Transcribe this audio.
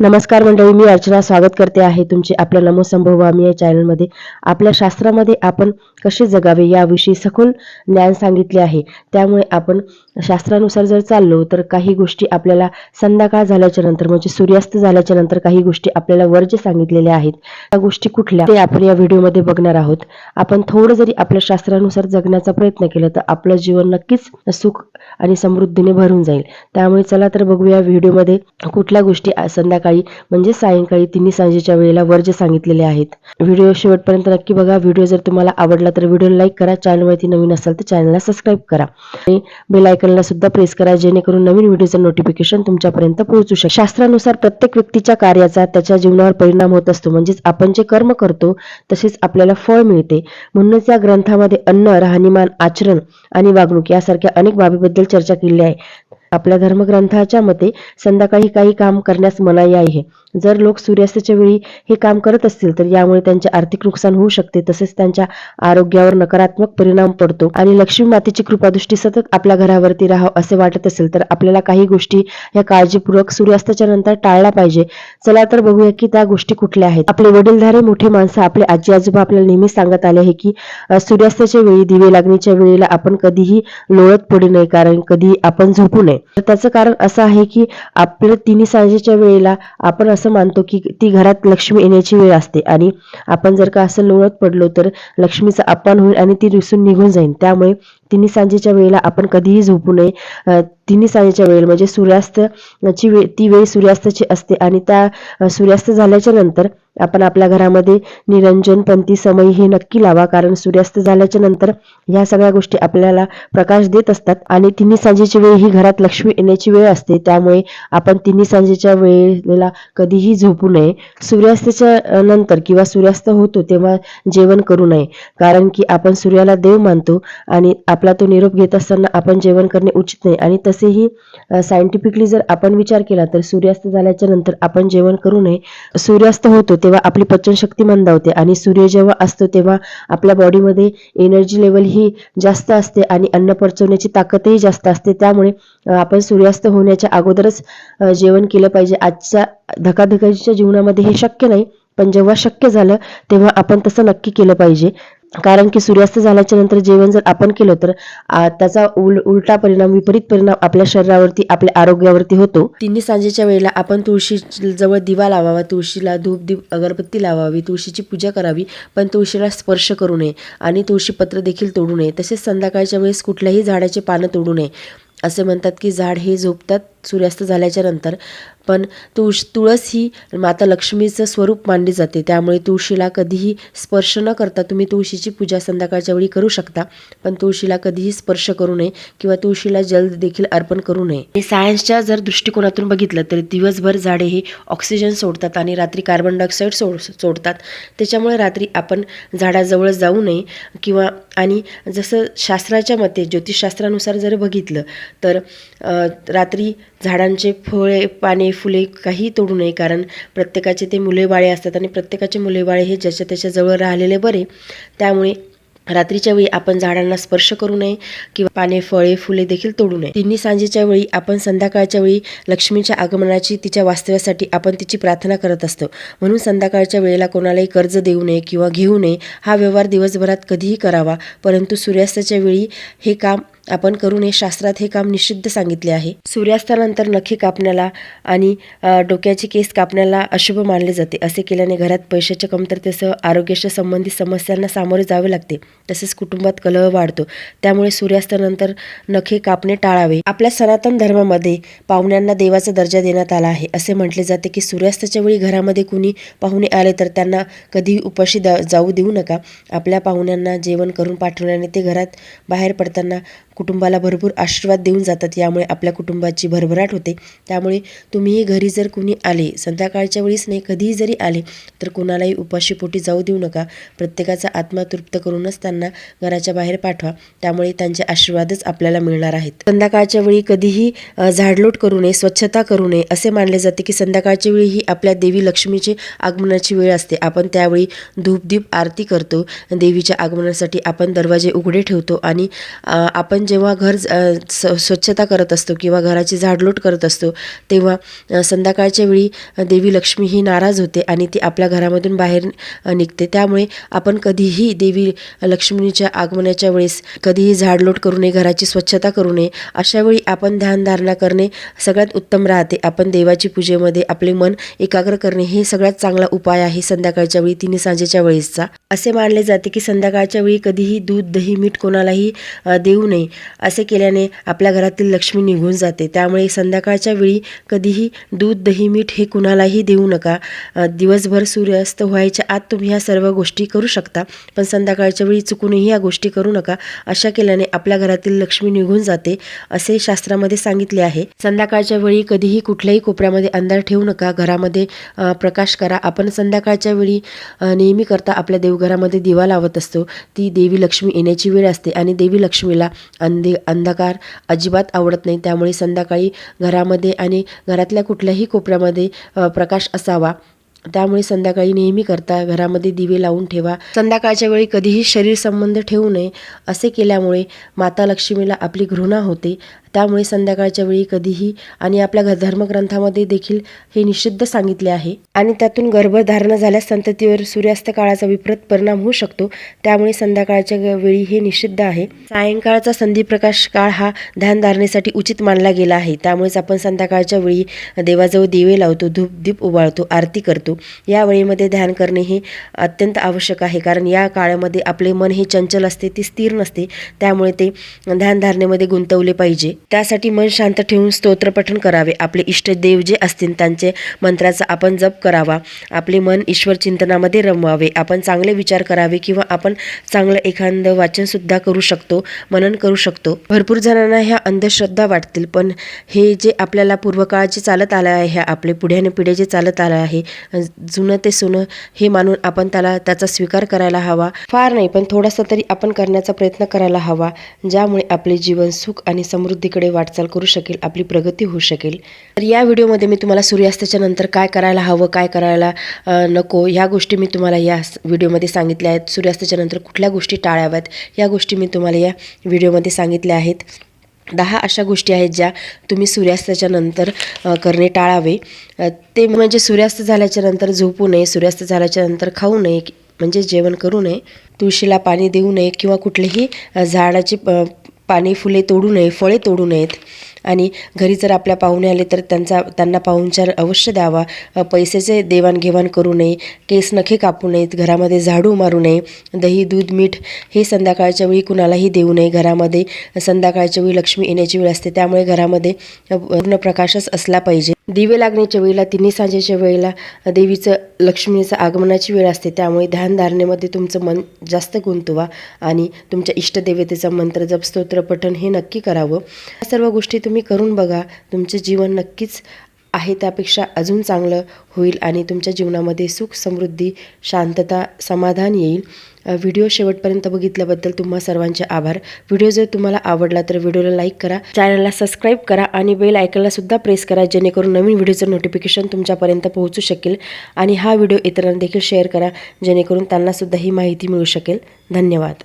नमस्कार मंडळी मी अर्चना स्वागत करते आहे तुमचे आपल्या नमो संभवामी या चॅनलमध्ये. आपल्या शास्त्रामध्ये आपण कसे जगावे याविषयी सखोल ज्ञान सांगितले आहे. त्यामुळे आपण शास्त्रानुसार जर चाललो तर काही गोष्टी आपल्याला संध्याकाळ झाल्याच्यानंतर म्हणजे सूर्यास्त झाल्याच्यानंतर काही गोष्टी आपल्याला वर्ज्य सांगितलेल्या आहेत. त्या गोष्टी कुठल्या ते आपण या व्हिडिओमध्ये बघणार आहोत. आपण थोडं जरी आपल्या शास्त्रानुसार जगण्याचा प्रयत्न केला तर आपलं जीवन नक्कीच सुख आणि समृद्धीने भरून जाईल. त्यामुळे चला तर बघूया व्हिडिओमध्ये कुठल्या गोष्टी संध्याकाळ संध्याकाळी म्हणजे सायंकाळी तिन्ही सांजेच्या वेळेला वर्ज सांगितलेले आहेत. व्हिडिओ शेवटपर्यंत नक्की बघा. व्हिडिओ जर तुम्हाला आवडला तर व्हिडिओला लाईक करा. चॅनलवरती नवीन असाल तर चॅनलला सबस्क्राईब करा. आणि बेल आयकनला सुद्धा प्रेस करा जेणेकरून नवीन व्हिडिओचं नोटिफिकेशन तुमच्यापर्यंत पोहोचू शकेल. शास्त्रानुसार प्रत्येक व्यक्तीच्या कार्याचा त्याच्या जीवनावर परिणाम होत असतो. म्हणजेच आपण जे कर्म करतो तसेच आपल्याला फळ मिळते. म्हणूनच या ग्रंथामध्ये अन्न राहणीमान आचरण आणि वागणूक यासारख्या अनेक बाबीबद्दल चर्चा केली आहे. आपल्या धर्मग्रंथाच्या मते संध्याकाळी काही काम करण्यास मनाई आहे. जर लोक सूर्यास्ताच्या वेळी हे काम करत असतील तर यामुळे त्यांचे आर्थिक नुकसान होऊ शकते. तसेच त्यांच्या आरोग्यावर नकारात्मक परिणाम पडतो. आणि लक्ष्मी मातेची कृपादृष्टी सतत आपल्या घरावरती राहावं असे वाटत असेल तर आपल्याला काही गोष्टी या काळजीपूर्वक सूर्यास्ताच्या नंतर टाळल्या पाहिजे. चला तर बघूया की त्या गोष्टी कुठल्या आहेत. आपले वडीलधारे मोठे माणसं आपले आजी आजोबा आपल्याला नेहमी सांगत आले आहे की सूर्यास्ताच्या वेळी दिवे लागणीच्या वेळेला आपण कधीही लोळत पडू नये कारण कधी आपण झोपू नये. तर त्याचं कारण असं आहे की आपल्या तिन्ही सांजेच्या वेळेला आपण असं मानतो की ती घरात लक्ष्मी येण्याची वेळ असते. आणि आपण जर का असं लोळत पडलो तर लक्ष्मीचा अपमान होईल आणि ती रुसून निघून जाईल त्यामुळे तिन्ही सांजेच्या वेळेला आपण कधीही झोपू नये. तिन्ही सांजेच्या वेळेला म्हणजे सूर्यास्ताची वेळ ती वेळ सूर्यास्ताची असते आणि त्या सूर्यास्त झाल्याच्यानंतर आपण आपल्या घरामध्ये निरंजन पंथी समय हे नक्की लावा. कारण सूर्यास्त झाल्याच्यानंतर ह्या सगळ्या गोष्टी आपल्याला प्रकाश देत असतात आणि तिन्ही सांजेची वेळ ही घरात लक्ष्मी येण्याची वेळ असते. त्यामुळे आपण तिन्ही सांजेच्या वेळेला कधीही झोपू नये. सूर्यास्ताच्या नंतर किंवा सूर्यास्त होतो तेव्हा जेवण करू नये. कारण की आपण सूर्याला देव मानतो आणि आपला तो निरोप घेत असताना आपण जेवण करणे उचित नाही. आणि तसेही सायंटिफिकली जर आपण विचार केला तर सूर्यास्त झाल्याच्यानंतर आपण जेवण करू नये. सूर्यास्त होतो तेव्हा आपली पचनशक्ती मंदावते आणि सूर्य जेव्हा असतो तेव्हा आपल्या बॉडीमध्ये एनर्जी लेवल ही जास्त असते आणि अन्न पचवण्याची ताकदही जास्त असते. त्यामुळे आपण सूर्यास्त होण्याच्या अगोदरच जेवण केलं पाहिजे. आजच्या धकाधकीच्या जीवनामध्ये हे शक्य नाही. पण जेव्हा शक्य झालं तेव्हा आपण तसं नक्की केलं पाहिजे. कारण की सूर्यास्त झाल्याच्यानंतर जेवण जर आपण केलं तर त्याचा उल उलटा परिणाम विपरीत परिणाम आपल्या शरीरावरती आपल्या आरोग्यावरती होतो. तिन्ही सांजेच्या वेळेला आपण तुळशी जवळ दिवा लावावा तुळशीला धूप दीप अगरबत्ती लावावी तुळशीची पूजा करावी पण तुळशीला स्पर्श करू नये आणि तुळशी पत्र देखील तोडू नये. तसेच संध्याकाळच्या वेळेस कुठल्याही झाडाचे पानं तोडू नये. असे म्हणतात की झाड हे झोपतात सूर्यास्त झाल्याच्यानंतर. पण तुळस तुळस ही माता लक्ष्मीचं स्वरूप मानली जाते. त्यामुळे तुळशीला कधीही स्पर्श न करता तुम्ही तुळशीची पूजा संध्याकाळच्या वेळी करू शकता. पण तुळशीला कधीही स्पर्श करू नये किंवा तुळशीला जल देखील अर्पण करू नये. सायन्सच्या जर दृष्टिकोनातून बघितलं तर दिवसभर झाडे हे ऑक्सिजन सोडतात आणि रात्री कार्बन डायऑक्साईड सोड सोडतात. त्याच्यामुळे रात्री आपण झाडाजवळ जाऊ नये किंवा आणि जसं शास्त्राच्या मते ज्योतिषशास्त्रानुसार जर बघितलं तर रात्री झाडांचे फळे पाने फुले काही तोडू नये. कारण प्रत्येकाचे ते मुलेबाळे असतात आणि प्रत्येकाचे मुलेबाळे हे ज्याच्या त्याच्याजवळ राहिलेले बरे. त्यामुळे रात्रीच्या वेळी आपण झाडांना स्पर्श करू नये किंवा पाने फळे फुले देखील तोडू नये. तिन्ही सांजेच्या वेळी आपण संध्याकाळच्या वेळी लक्ष्मीच्या आगमनाची तिच्या वास्तव्यासाठी आपण तिची प्रार्थना करत असतो. म्हणून संध्याकाळच्या वेळेला कोणालाही कर्ज देऊ नये किंवा घेऊ नये हा व्यवहार दिवसभरात कधीही करावा. परंतु सूर्यास्ताच्या वेळी हे काम आपण करू नये शास्त्रात हे काम निषिद्ध सांगितले आहे. सूर्यास्तानंतर नखे कापण्याला आणि डोक्याचे केस कापण्याला अशुभ मानले जाते. असे केल्याने घरात पैशाच्या कमतरतेसह आरोग्याशी संबंधित समस्यांना सामोरे जावे लागते. तसेच कुटुंबात कलह वाढतो. त्यामुळे सूर्यास्तानंतर नखे कापणे टाळावे. आपल्या सनातन धर्मामध्ये पाहुण्यांना देवाचा दर्जा देण्यात आला आहे. असे म्हटले जाते की सूर्यास्ताच्या वेळी घरामध्ये कुणी पाहुणे आले तर त्यांना कधीही उपाशी जाऊ देऊ नका. आपल्या पाहुण्यांना जेवण करून पाठवल्याने ते घरात बाहेर पडताना कुटुंबाला भरपूर आशीर्वाद देऊन जातात. यामुळे आपल्या कुटुंबाची भरभराट होते. त्यामुळे तुम्हीही घरी जर कुणी आले संध्याकाळच्या वेळीच नाही कधीही जरी आले तर कुणालाही उपाशीपोटी जाऊ देऊ नका. प्रत्येकाचा आत्मा तृप्त करूनच त्यांना घराच्या बाहेर पाठवा. त्यामुळे त्यांचे आशीर्वादच आपल्याला मिळणार आहेत. संध्याकाळच्या वेळी कधीही झाडलोट करू नये स्वच्छता करू नये असे मानले जाते की संध्याकाळच्या वेळी ही आपल्या देवी लक्ष्मीची आगमनाची वेळ असते. आपण त्यावेळी धूपदीप आरती करतो. देवीच्या आगमनासाठी आपण दरवाजे उघडे ठेवतो आणि आपण आपण जेव्हा घर स्वच्छता करत असतो किंवा घराची झाडलोट करत असतो तेव्हा संध्याकाळच्या वेळी देवी लक्ष्मी ही नाराज होते आणि ती आपल्या घरामधून बाहेर निघते. त्यामुळे आपण कधीही देवी लक्ष्मीच्या आगमनाच्या वेळेस कधीही झाडलोट करू नये घराची स्वच्छता करू नये. अशा वेळी आपण ध्यानधारणा करणे सगळ्यात उत्तम राहते. आपण देवाची पूजेमध्ये आपले मन एकाग्र करणे हे सगळ्यात चांगला उपाय आहे संध्याकाळच्या वेळी तिन्ही सांजेच्या वेळेसचा. असे मानले जाते की संध्याकाळच्या वेळी कधीही दूध दही मीठ कोणालाही देऊ नये. असे केल्याने आपल्या घरातील लक्ष्मी निघून जाते. त्यामुळे संध्याकाळच्या वेळी कधीही दूध दही मीठ हे कुणालाही देऊ नका. दिवसभर सूर्यास्त व्हायच्या आत तुम्ही ह्या सर्व गोष्टी करू शकता पण संध्याकाळच्या वेळी चुकूनही या गोष्टी करू नका. अशा केल्याने आपल्या घरातील लक्ष्मी निघून जाते असे शास्त्रामध्ये सांगितले आहे. संध्याकाळच्या वेळी कधीही कुठल्याही कोपऱ्यामध्ये अंधार ठेवू नका. घरामध्ये प्रकाश करा. आपण संध्याकाळच्या वेळी नेहमी करता आपल्या देवघरामध्ये दिवा लावत असतो. ती देवी लक्ष्मी येण्याची वेळ असते आणि देवी लक्ष्मीला अंधे अंधकार अजिबात आवडत नाही. त्यामुळे संध्याकाळी घरामध्ये आणि घरातल्या कुठल्याही कोपऱ्यामध्ये प्रकाश असावा. त्यामुळे संध्याकाळी नेहमी करता घरामध्ये दिवे लावून ठेवा. संध्याकाळच्या वेळी कधीही शरीर संबंध ठेवू नये असे केल्यामुळे माता लक्ष्मीला आपली घृणा होते. त्यामुळे संध्याकाळच्या वेळी कधीही आणि आपल्या घ- धर्मग्रंथामध्ये देखील हे निषिद्ध सांगितले आहे. आणि त्यातून गर्भधारणा झाल्यास संततीवर सूर्यास्त काळाचा विपरीत परिणाम होऊ शकतो. त्यामुळे संध्याकाळच्या वेळी हे निषिद्ध आहे. सायंकाळचा संधीप्रकाश काळ हा ध्यानधारणेसाठी उचित मानला गेला आहे. त्यामुळेच आपण संध्याकाळच्या वेळी देवाजवळ दिवे लावतो धूप दीप उभाळतो आरती करतो. या वेळेमध्ये ध्यान करणे हे अत्यंत आवश्यक आहे. कारण या काळामध्ये आपले मन हे चंचल असते ते स्थिर नसते. त्यामुळे ते ध्यानधारणेमध्ये गुंतवले पाहिजे. त्यासाठी मन शांत ठेवून स्तोत्रपठण करावे. आपले इष्टदेव जे असतील त्यांचे मंत्राचा आपण जप करावा. आपले मन ईश्वर चिंतनामध्ये रमवावे. आपण चांगले विचार करावे किंवा आपण चांगलं एखादं वाचन सुद्धा करू शकतो मनन करू शकतो. भरपूर जणांना ह्या अंधश्रद्धा वाटतील पण हे जे आपल्याला पूर्वकाळ जे चालत आलं आहे ह्या आपले पुढ्याने पिढे जे चालत आलं आहे जुनं ते सोनं हे मानून आपण त्याला त्याचा स्वीकार करायला हवा. फार नाही पण थोडासा तरी आपण करण्याचा प्रयत्न करायला हवा ज्यामुळे आपले जीवन सुख आणि प्रगतीकडे वाटचाल करू शकेल आपली प्रगती होऊ शकेल. तर या व्हिडिओमध्ये मी तुम्हाला सूर्यास्ताच्या नंतर काय करायला हवं काय करायला नको ह्या गोष्टी मी तुम्हाला या व्हिडिओमध्ये सांगितल्या आहेत. सूर्यास्ताच्या नंतर कुठल्या गोष्टी टाळाव्यात या गोष्टी मी तुम्हाला या व्हिडिओमध्ये सांगितल्या आहेत. दहा अशा गोष्टी आहेत ज्या तुम्ही सूर्यास्ताच्या नंतर करणे टाळावे. ते म्हणजे सूर्यास्त झाल्याच्यानंतर झोपू नये सूर्यास्त झाल्याच्यानंतर खाऊ नये म्हणजे जेवण करू नये तुळशीला पाणी देऊ नये किंवा कुठलेही झाडाची पाने फुले तोडू नये फळे तोडू नयेत. आणि घरी जर आपल्या पाहुणे आले तर त्यांचा त्यांना पाहुणचार अवश्य द्यावा. पैशाचे देवाणघेवाण करू नये केस नखे कापू नयेत घरामध्ये झाडू मारू नये दही दूध मीठ हे संध्याकाळच्या वेळी कुणालाही देऊ नये. घरामध्ये संध्याकाळच्या वेळी लक्ष्मी येण्याची वेळ असते त्यामुळे घरामध्ये पूर्ण प्रकाशच असला पाहिजे. दिवे लागण्याच्या वेळेला तिन्ही सांजेच्या वेळेला देवीचं लक्ष्मीचं आगमनाची वेळ असते. त्यामुळे ध्यानधारणेमध्ये तुमचं मन जास्त गुंतवा आणि तुमच्या इष्टदेवतेचा मंत्र जप स्तोत्रपठण हे नक्की करावं. या सर्व गोष्टी तुम्ही करून बघा. तुमचं जीवन नक्कीच आहे त्यापेक्षा अजून चांगलं होईल आणि तुमच्या जीवनामध्ये सुख समृद्धी शांतता समाधान येईल. व्हिडिओ शेवटपर्यंत बघितल्याबद्दल तुम्हा सर्वांचे आभार. व्हिडिओ जर तुम्हाला आवडला तर व्हिडिओला लाईक करा चॅनलला सबस्क्राईब करा आणि बेल आयकनला सुद्धा प्रेस करा जेणेकरून नवीन व्हिडिओचं नोटिफिकेशन तुमच्यापर्यंत पोहोचू शकेल आणि हा व्हिडिओ इतरांना देखील शेअर करा जेणेकरून त्यांनासुद्धा ही माहिती मिळू शकेल. धन्यवाद.